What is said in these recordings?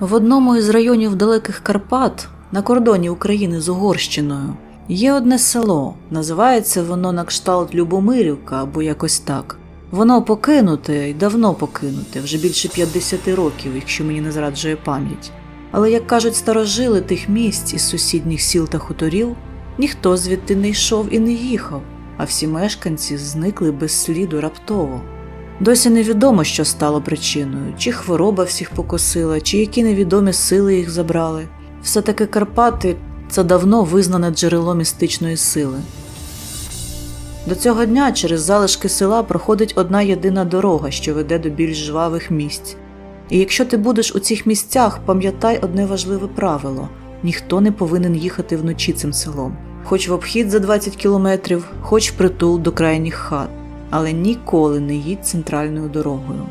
В одному із районів Далеких Карпат на кордоні України з Угорщиною є одне село. Називається воно на кшталт Любомирівка або якось так. Воно покинуте і давно покинуте, вже більше 50 років, якщо мені не зраджує пам'ять. Але, як кажуть старожили тих місць із сусідніх сіл та хуторів, ніхто звідти не йшов і не їхав, а всі мешканці зникли без сліду раптово. Досі невідомо, що стало причиною, чи хвороба всіх покосила, чи які невідомі сили їх забрали. Все таки Карпати це давно визнане джерело містичної сили. До цього дня через залишки села проходить одна єдина дорога, що веде до більш жвавих місць. І якщо ти будеш у цих місцях, пам'ятай одне важливе правило: ніхто не повинен їхати вночі цим селом, хоч в обхід за 20 кілометрів, хоч впритул до крайніх хат, але ніколи не їдь центральною дорогою.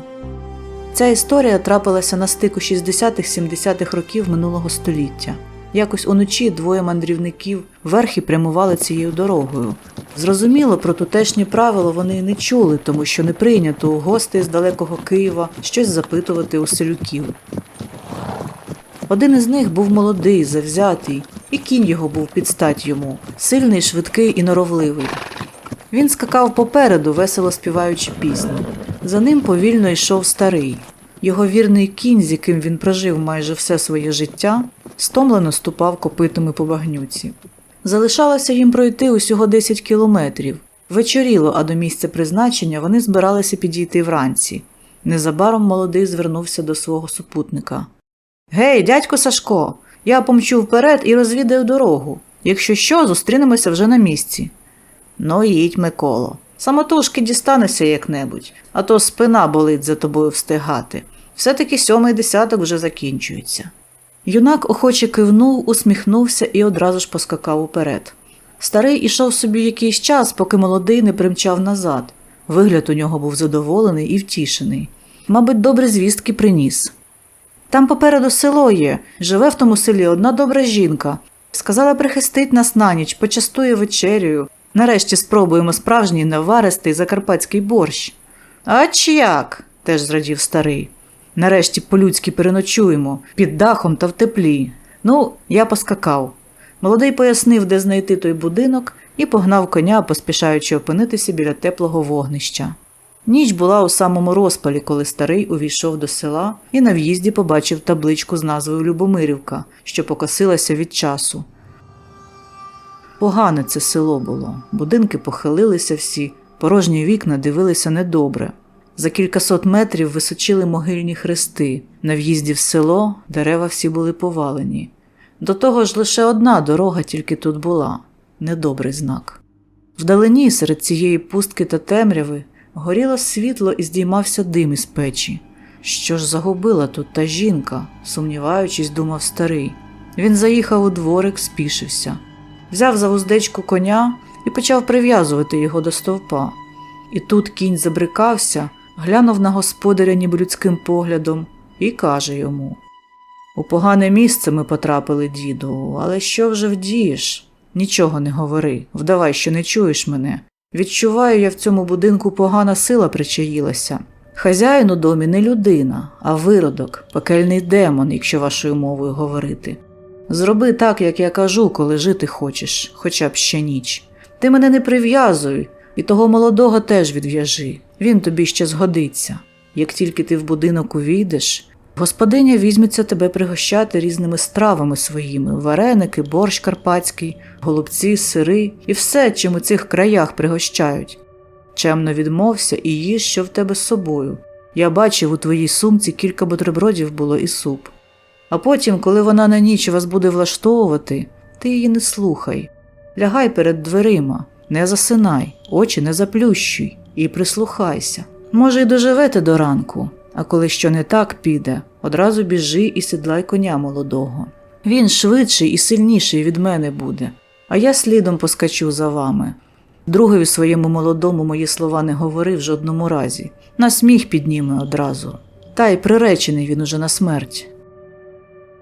Ця історія трапилася на стику 60-70-х років минулого століття. Якось уночі двоє мандрівників верхи прямували цією дорогою. Зрозуміло, про тутешні правила вони не чули, тому що не прийнято у гостей з далекого Києва щось запитувати у селюків. Один із них був молодий, завзятий, і кінь його був під стать йому, сильний, швидкий і норовливий. Він скакав попереду, весело співаючи пісню. За ним повільно йшов старий. Його вірний кінь, з яким він прожив майже все своє життя, стомлено ступав копитами по багнюці. Залишалося їм пройти усього 10 кілометрів. Вечоріло, а до місця призначення вони збиралися підійти вранці. Незабаром молодий звернувся до свого супутника. Гей, дядько Сашко, я помчу вперед і розвідаю дорогу. Якщо що, зустрінемося вже на місці. Ну, їдь, Миколо. Самотужки дістанешся як-небудь, а то спина болить за тобою встигати. Все-таки сьомий десяток вже закінчується. Юнак охоче кивнув, усміхнувся і одразу ж поскакав уперед. Старий ішов собі якийсь час, поки молодий не примчав назад. Вигляд у нього був задоволений і втішений. Мабуть, добрі звістки приніс. Там попереду село є, живе в тому селі одна добра жінка. Сказала прихистить нас на ніч, почастує вечерею. Нарешті спробуємо справжній наваристий закарпатський борщ. Ач як? теж зрадів старий. Нарешті по-людськи переночуємо, під дахом та в теплі. Ну, я поскакав. Молодий пояснив, де знайти той будинок, і погнав коня, поспішаючи опинитися біля теплого вогнища. Ніч була у самому розпалі, коли старий увійшов до села і на в'їзді побачив табличку з назвою Любомирівка, що покосилася від часу. Погане це село було. Будинки похилилися всі, порожні вікна дивилися недобре. За кількасот метрів височили могильні хрести. На в'їзді в село дерева всі були повалені. До того ж лише одна дорога тільки тут була недобрий знак. Вдалині, серед цієї пустки та темряви, горіло світло і здіймався дим із печі. Що ж загубила тут та жінка, сумніваючись, думав старий. Він заїхав у дворик, спішився взяв за вуздечку коня і почав прив'язувати його до стовпа. І тут кінь забрикався, глянув на господаря ніби людським поглядом і каже йому: У погане місце ми потрапили, діду, але що вже вдієш? Нічого не говори, вдавай, що не чуєш мене. Відчуваю, я в цьому будинку погана сила причаїлася. Хазяїн у домі не людина, а виродок, пекельний демон, якщо вашою мовою говорити. Зроби так, як я кажу, коли жити хочеш, хоча б ще ніч. Ти мене не прив'язуй, і того молодого теж відв'яжи. Він тобі ще згодиться. Як тільки ти в будинок увійдеш, господиня візьметься тебе пригощати різними стравами своїми вареники, борщ карпатський, голубці, сири і все, чим у цих краях пригощають. Чемно відмовся і їж, що в тебе з собою. Я бачив, у твоїй сумці кілька бутербродів було і суп. А потім, коли вона на ніч вас буде влаштовувати, ти її не слухай. Лягай перед дверима, не засинай, очі не заплющуй і прислухайся. Може, й доживете до ранку, А коли що не так піде, одразу біжи і сідлай коня молодого. Він швидший і сильніший від мене буде, а я слідом поскачу за вами. Другові своєму молодому мої слова не говорив в жодному разі, на сміх підніме одразу. Та й приречений він уже на смерть.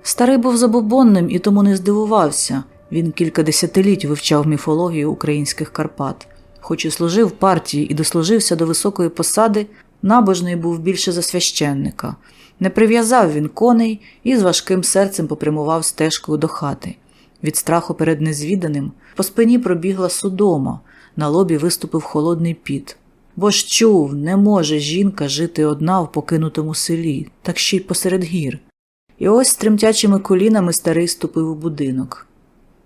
Старий був забобонним і тому не здивувався. Він кілька десятиліть вивчав міфологію українських Карпат. Хоч і служив партії і дослужився до високої посади, набожний був більше за священника. Не прив'язав він коней і з важким серцем попрямував стежкою до хати. Від страху перед незвіданим по спині пробігла судома, на лобі виступив холодний піт. Бо ж чув, не може жінка жити одна в покинутому селі, так ще й посеред гір. І ось з тремтячими колінами старий ступив у будинок.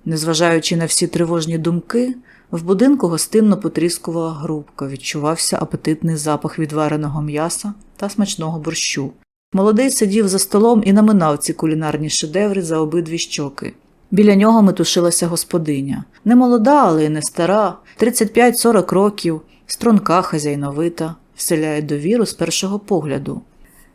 Незважаючи на всі тривожні думки, в будинку гостинно потріскувала грубка, відчувався апетитний запах відвареного м'яса та смачного борщу. Молодий сидів за столом і наминав ці кулінарні шедеври за обидві щоки. Біля нього метушилася господиня. Не молода, але й не стара, 35-40 років, струнка хазяйновита, вселяє довіру з першого погляду.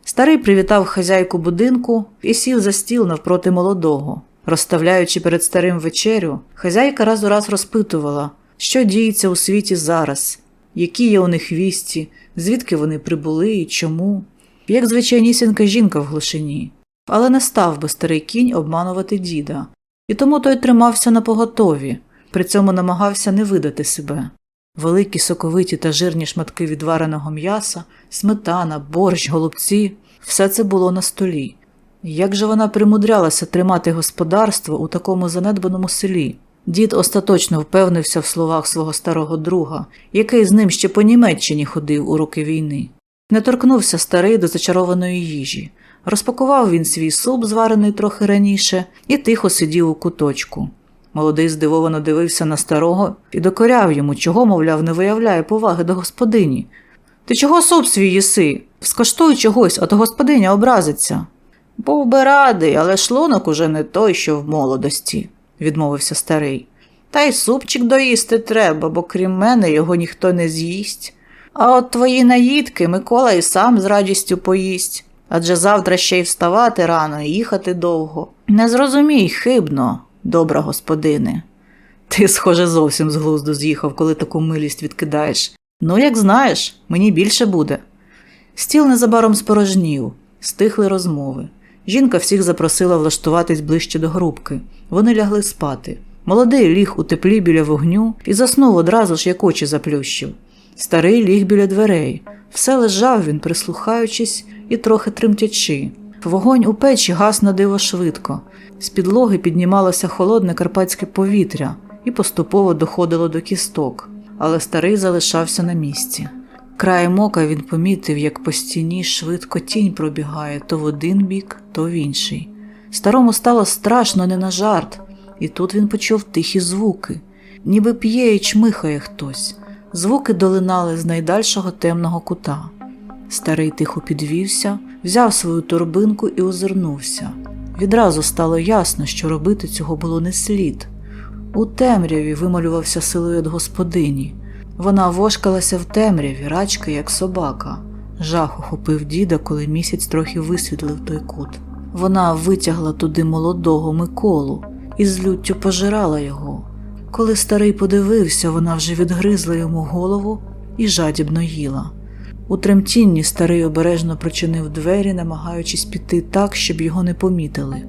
Старий привітав хазяйку будинку і сів за стіл навпроти молодого. Розставляючи перед старим вечерю, хазяйка раз у раз розпитувала, що діється у світі зараз, які є у них вісті, звідки вони прибули і чому, як звичайнісінька жінка в глушині. Але не став би старий кінь обманувати діда, і тому той тримався на поготові, при цьому намагався не видати себе. Великі соковиті та жирні шматки відвареного м'яса, сметана, борщ, голубці все це було на столі. Як же вона примудрялася тримати господарство у такому занедбаному селі? Дід остаточно впевнився в словах свого старого друга, який з ним ще по Німеччині ходив у роки війни. Не торкнувся старий до зачарованої їжі. Розпакував він свій суп, зварений трохи раніше, і тихо сидів у куточку. Молодий здивовано дивився на старого і докоряв йому, чого, мовляв, не виявляє поваги до господині. Ти чого суп свій їси? Скоштуй чогось, а то господиня образиться. Був би радий, але шлунок уже не той, що в молодості, відмовився старий. Та й супчик доїсти треба, бо крім мене його ніхто не з'їсть. А от твої наїдки Микола і сам з радістю поїсть. Адже завтра ще й вставати рано і їхати довго. Не зрозумій хибно, добра господине. Ти, схоже, зовсім з глузду з'їхав, коли таку милість відкидаєш. Ну, як знаєш, мені більше буде. Стіл незабаром спорожнів, стихли розмови. Жінка всіх запросила влаштуватись ближче до грубки. Вони лягли спати. Молодий ліг у теплі біля вогню і заснув одразу ж, як очі заплющив. Старий ліг біля дверей. Все лежав він, прислухаючись і трохи тремтячи. Вогонь у печі гас на диво швидко. З підлоги піднімалося холодне карпатське повітря і поступово доходило до кісток, але старий залишався на місці. Краєм ока він помітив, як по стіні швидко тінь пробігає то в один бік, то в інший. Старому стало страшно не на жарт, і тут він почув тихі звуки, ніби п'є і чмихає хтось. Звуки долинали з найдальшого темного кута. Старий тихо підвівся, взяв свою торбинку і озирнувся. Відразу стало ясно, що робити цього було не слід. У темряві вималювався силует господині. Вона вошкалася в темряві, рачка, як собака. Жах охопив діда, коли місяць трохи висвітлив той кут. Вона витягла туди молодого Миколу і з люттю пожирала його. Коли старий подивився, вона вже відгризла йому голову і жадібно їла. У тремтінні старий обережно прочинив двері, намагаючись піти так, щоб його не помітили.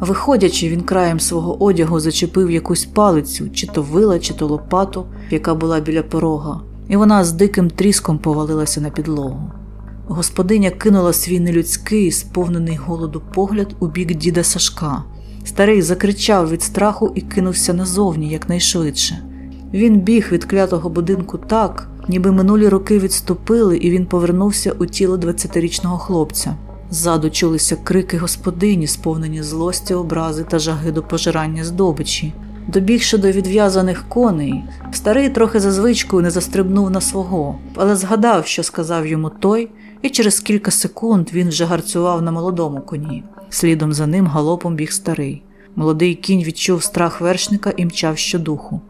Виходячи, він краєм свого одягу зачепив якусь палицю, чи то вила, чи то лопату, яка була біля порога, і вона з диким тріском повалилася на підлогу. Господиня кинула свій нелюдський, сповнений голоду погляд у бік діда Сашка. Старий закричав від страху і кинувся назовні якнайшвидше. Він біг від клятого будинку так, ніби минулі роки відступили, і він повернувся у тіло 20-річного хлопця. Ззаду чулися крики господині, сповнені злості, образи та жаги до пожирання здобичі. Добігши до відв'язаних коней, старий трохи за звичкою не застрибнув на свого, але згадав, що сказав йому той, і через кілька секунд він вже гарцював на молодому коні. Слідом за ним галопом біг старий. Молодий кінь відчув страх вершника і мчав щодуху.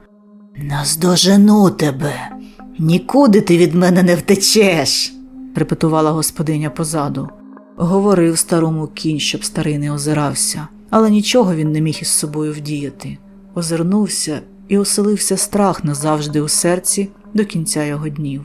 Наздожену тебе. Нікуди ти від мене не втечеш. репетувала господиня позаду. Говорив старому кінь, щоб старий не озирався, але нічого він не міг із собою вдіяти. Озирнувся і оселився страх назавжди у серці до кінця його днів.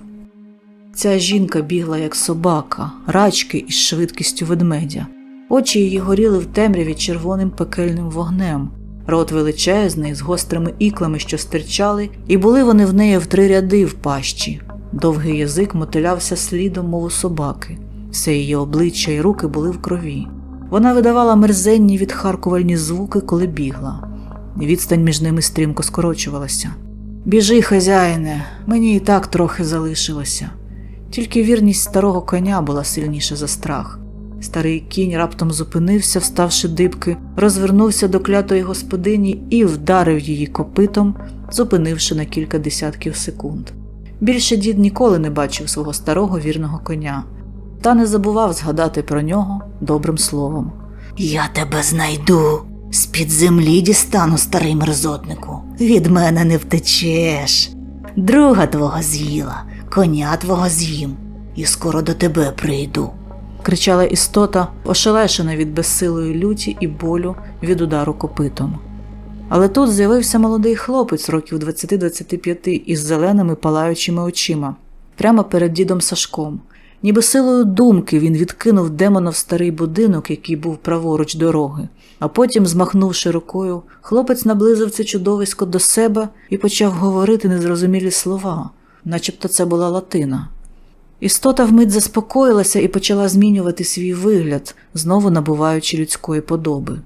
Ця жінка бігла як собака, рачки із швидкістю ведмедя. Очі її горіли в темряві червоним пекельним вогнем, рот величезний, з гострими іклами, що стирчали, і були вони в неї в три ряди в пащі. Довгий язик мотилявся слідом, мов у собаки. Все її обличчя і руки були в крові. Вона видавала мерзенні відхаркувальні звуки, коли бігла. Відстань між ними стрімко скорочувалася. Біжи, хазяїне, мені і так трохи залишилося. Тільки вірність старого коня була сильніша за страх. Старий кінь раптом зупинився, вставши дибки, розвернувся до клятої господині і вдарив її копитом, зупинивши на кілька десятків секунд. Більше дід ніколи не бачив свого старого вірного коня, та не забував згадати про нього добрим словом. Я тебе знайду. З-під землі дістану старий мерзотнику. Від мене не втечеш. Друга твого з'їла, коня твого з'їм, і скоро до тебе прийду. Кричала істота, ошелешена від безсилої люті і болю від удару копитом. Але тут з'явився молодий хлопець років 20-25 із зеленими палаючими очима, прямо перед дідом Сашком. Ніби силою думки він відкинув демона в старий будинок, який був праворуч дороги, а потім, змахнувши рукою, хлопець наблизив це чудовисько до себе і почав говорити незрозумілі слова, начебто це була латина. Істота вмить заспокоїлася і почала змінювати свій вигляд, знову набуваючи людської подоби.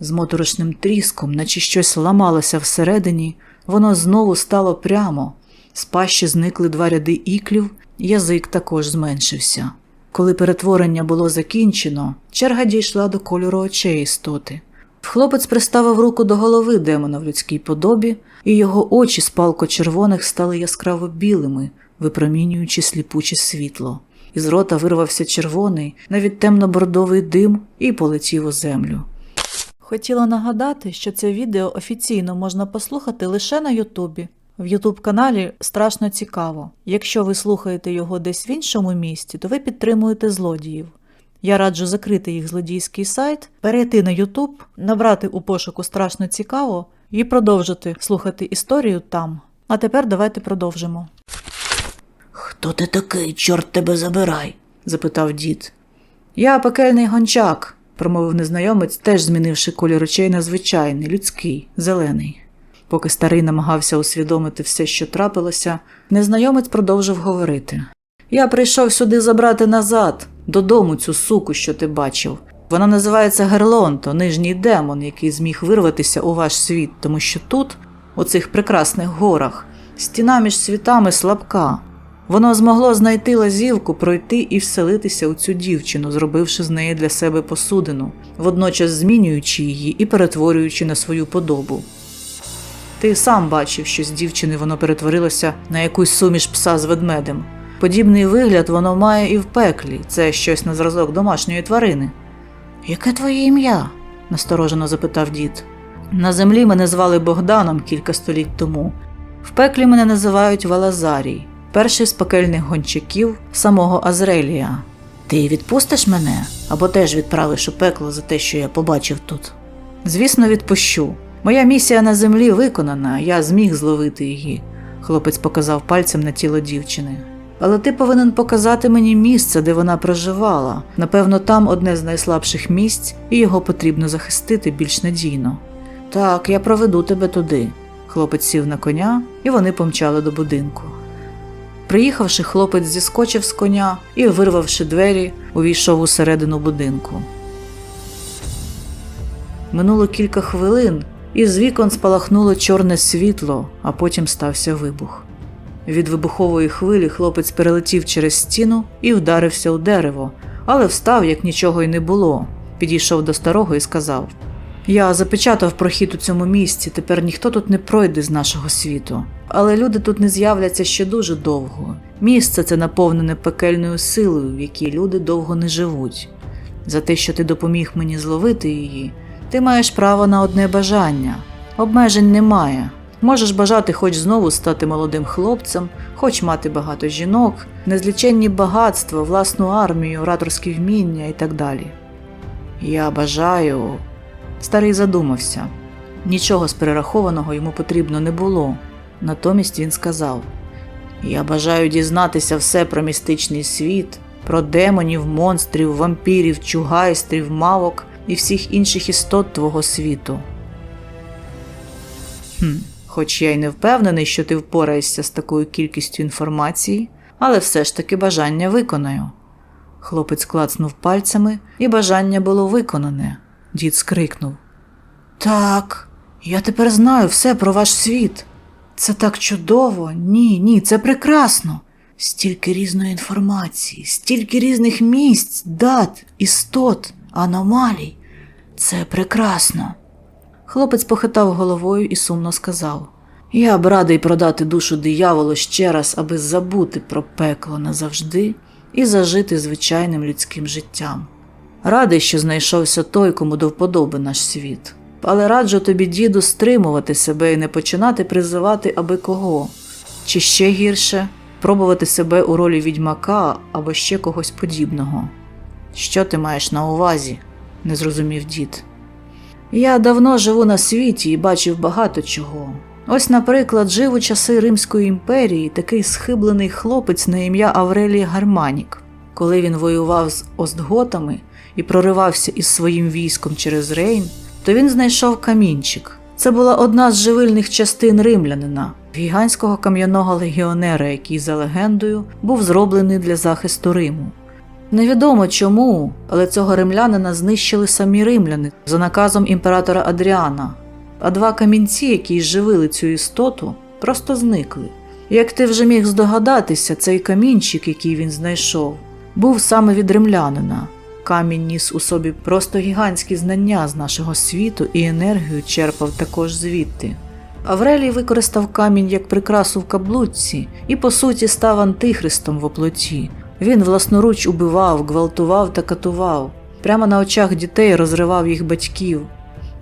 З моторошним тріском, наче щось ламалося всередині, воно знову стало прямо. З пащі зникли два ряди іклів, язик також зменшився. Коли перетворення було закінчено, черга дійшла до кольору очей істоти. Хлопець приставив руку до голови демона в людській подобі, і його очі з палко-червоних стали яскраво білими, випромінюючи сліпуче світло. Із рота вирвався червоний, навіть темно-бордовий дим і полетів у землю. Хотіла нагадати, що це відео офіційно можна послухати лише на Ютубі. В Ютуб каналі страшно цікаво. Якщо ви слухаєте його десь в іншому місті, то ви підтримуєте злодіїв. Я раджу закрити їх злодійський сайт, перейти на Ютуб, набрати у пошуку страшно цікаво і продовжити слухати історію там. А тепер давайте продовжимо. Хто ти такий, чорт тебе забирай? запитав дід. Я пекельний гончак, промовив незнайомець, теж змінивши колір очей на звичайний, людський, зелений. Поки старий намагався усвідомити все, що трапилося, незнайомець продовжив говорити. Я прийшов сюди забрати назад, додому цю суку, що ти бачив. Вона називається Герлонто, нижній демон, який зміг вирватися у ваш світ, тому що тут, у цих прекрасних горах, стіна між світами слабка. Воно змогло знайти лазівку, пройти і вселитися у цю дівчину, зробивши з неї для себе посудину, водночас змінюючи її і перетворюючи на свою подобу. Ти сам бачив, що з дівчини воно перетворилося на якусь суміш пса з ведмедем. Подібний вигляд воно має і в пеклі, це щось на зразок домашньої тварини. Яке твоє ім'я? насторожено запитав дід. На землі мене звали Богданом кілька століть тому. В пеклі мене називають Валазарій, перший з пекельних гончаків самого Азрелія. Ти відпустиш мене або теж відправиш у пекло за те, що я побачив тут? Звісно, відпущу. Моя місія на землі виконана, я зміг зловити її. Хлопець показав пальцем на тіло дівчини. Але ти повинен показати мені місце, де вона проживала. Напевно, там одне з найслабших місць, і його потрібно захистити більш надійно. Так, я проведу тебе туди. Хлопець сів на коня, і вони помчали до будинку. Приїхавши, хлопець зіскочив з коня і, вирвавши двері, увійшов усередину будинку. Минуло кілька хвилин, і з вікон спалахнуло чорне світло, а потім стався вибух. Від вибухової хвилі хлопець перелетів через стіну і вдарився у дерево, але встав, як нічого й не було. Підійшов до старого і сказав: Я запечатав прохід у цьому місці, тепер ніхто тут не пройде з нашого світу. Але люди тут не з'являться ще дуже довго. Місце це наповнене пекельною силою, в якій люди довго не живуть. За те, що ти допоміг мені зловити її, ти маєш право на одне бажання. Обмежень немає. Можеш бажати хоч знову стати молодим хлопцем, хоч мати багато жінок, незліченні багатства, власну армію, ораторські вміння і так далі. Я бажаю. Старий задумався. Нічого з перерахованого йому потрібно не було. Натомість він сказав: Я бажаю дізнатися все про містичний світ, про демонів, монстрів, вампірів, чугайстрів, мавок і всіх інших істот твого світу. Хм, хоч я й не впевнений, що ти впораєшся з такою кількістю інформації, але все ж таки бажання виконаю. Хлопець клацнув пальцями, і бажання було виконане. Дід скрикнув. Так, я тепер знаю все про ваш світ. Це так чудово. Ні, ні, це прекрасно. Стільки різної інформації, стільки різних місць, дат, істот, аномалій. Це прекрасно. Хлопець похитав головою і сумно сказав: Я б радий продати душу дияволу ще раз, аби забути про пекло назавжди і зажити звичайним людським життям. Радий, що знайшовся той, кому до вподоби наш світ. Але раджу тобі, діду, стримувати себе і не починати призивати аби кого. Чи ще гірше пробувати себе у ролі відьмака або ще когось подібного. Що ти маєш на увазі? не зрозумів дід. Я давно живу на світі і бачив багато чого. Ось, наприклад, жив у часи Римської імперії такий схиблений хлопець на ім'я Аврелій Гарманік. Коли він воював з Остготами і проривався із своїм військом через Рейн, то він знайшов камінчик. Це була одна з живильних частин римлянина, гігантського кам'яного легіонера, який, за легендою, був зроблений для захисту Риму. Невідомо чому, але цього римлянина знищили самі римляни за наказом імператора Адріана, а два камінці, які живили цю істоту, просто зникли. Як ти вже міг здогадатися, цей камінчик, який він знайшов, був саме від римлянина. Камінь ніс у собі просто гігантські знання з нашого світу і енергію черпав також звідти. Аврелій використав камінь як прикрасу в каблуці і, по суті, став антихристом в оплоті. Він власноруч убивав, гвалтував та катував, прямо на очах дітей розривав їх батьків.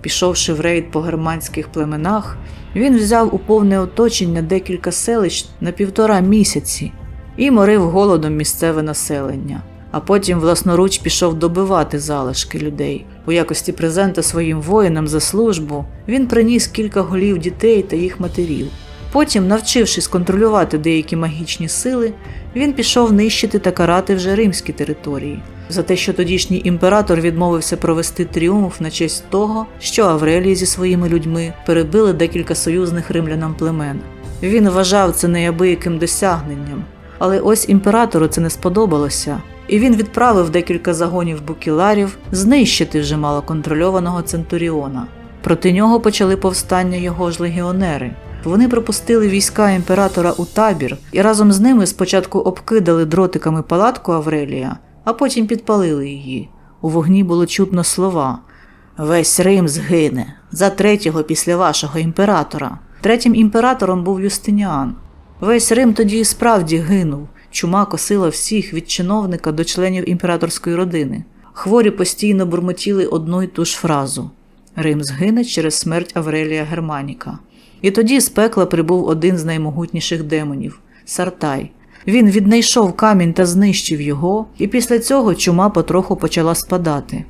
Пішовши в рейд по германських племенах, він взяв у повне оточення декілька селищ на півтора місяці і морив голодом місцеве населення, а потім власноруч пішов добивати залишки людей. У якості презента своїм воїнам за службу він приніс кілька голів дітей та їх матерів. Потім, навчившись контролювати деякі магічні сили, він пішов нищити та карати вже римські території за те, що тодішній імператор відмовився провести тріумф на честь того, що Аврелій зі своїми людьми перебили декілька союзних римлянам племен. Він вважав це неабияким досягненням, але ось імператору це не сподобалося, і він відправив декілька загонів букіларів знищити вже малоконтрольованого центуріона. Проти нього почали повстання його ж легіонери. Вони пропустили війська імператора у табір і разом з ними спочатку обкидали дротиками палатку Аврелія, а потім підпалили її. У вогні було чутно слова Весь Рим згине за третього після вашого імператора. Третім імператором був Юстиніан. Весь Рим тоді і справді гинув. Чума косила всіх від чиновника до членів імператорської родини. Хворі постійно бурмотіли одну й ту ж фразу Рим згине через смерть Аврелія Германіка. І тоді з пекла прибув один з наймогутніших демонів Сартай. Він віднайшов камінь та знищив його, і після цього чума потроху почала спадати.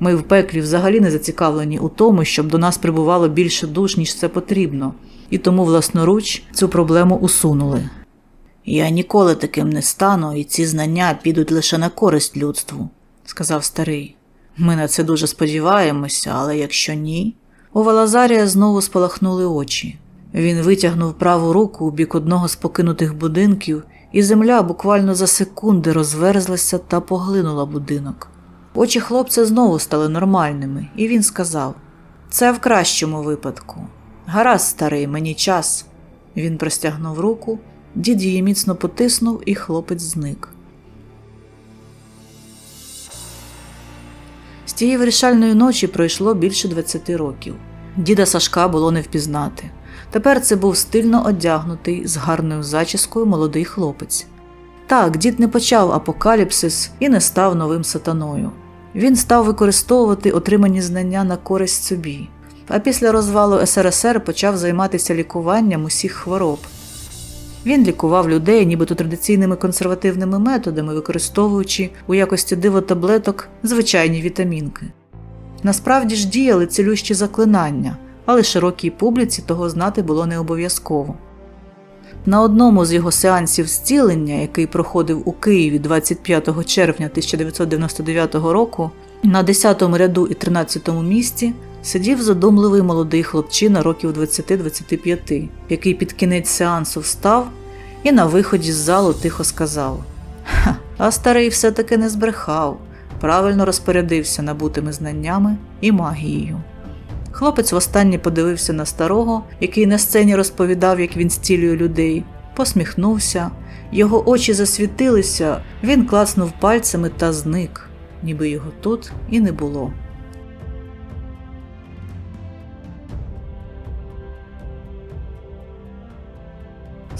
Ми в пеклі взагалі не зацікавлені у тому, щоб до нас прибувало більше душ, ніж це потрібно, і тому власноруч цю проблему усунули. Я ніколи таким не стану, і ці знання підуть лише на користь людству, сказав старий. Ми на це дуже сподіваємося, але якщо ні. У Валазарія знову спалахнули очі. Він витягнув праву руку у бік одного з покинутих будинків, і земля буквально за секунди розверзлася та поглинула будинок. Очі хлопця знову стали нормальними, і він сказав: Це в кращому випадку. Гаразд, старий, мені час. Він простягнув руку, дід її міцно потиснув, і хлопець зник. З тієї вирішальної ночі пройшло більше 20 років. Діда Сашка було не впізнати. Тепер це був стильно одягнутий з гарною зачіскою молодий хлопець. Так, дід не почав апокаліпсис і не став новим сатаною. Він став використовувати отримані знання на користь собі. А після розвалу СРСР почав займатися лікуванням усіх хвороб. Він лікував людей нібито традиційними консервативними методами, використовуючи у якості дивотаблеток звичайні вітамінки. Насправді ж діяли цілющі заклинання, але широкій публіці того знати було не обов'язково. На одному з його сеансів зцілення, який проходив у Києві 25 червня 1999 року, на 10 ряду і 13 місці сидів задумливий молодий хлопчина років 20-25, який під кінець сеансу встав і на виході з залу тихо сказав: Ха, а старий все-таки не збрехав, правильно розпорядився набутими знаннями і магією. Хлопець востаннє подивився на старого, який на сцені розповідав, як він зцілює людей, посміхнувся, його очі засвітилися, він клацнув пальцями та зник, ніби його тут і не було.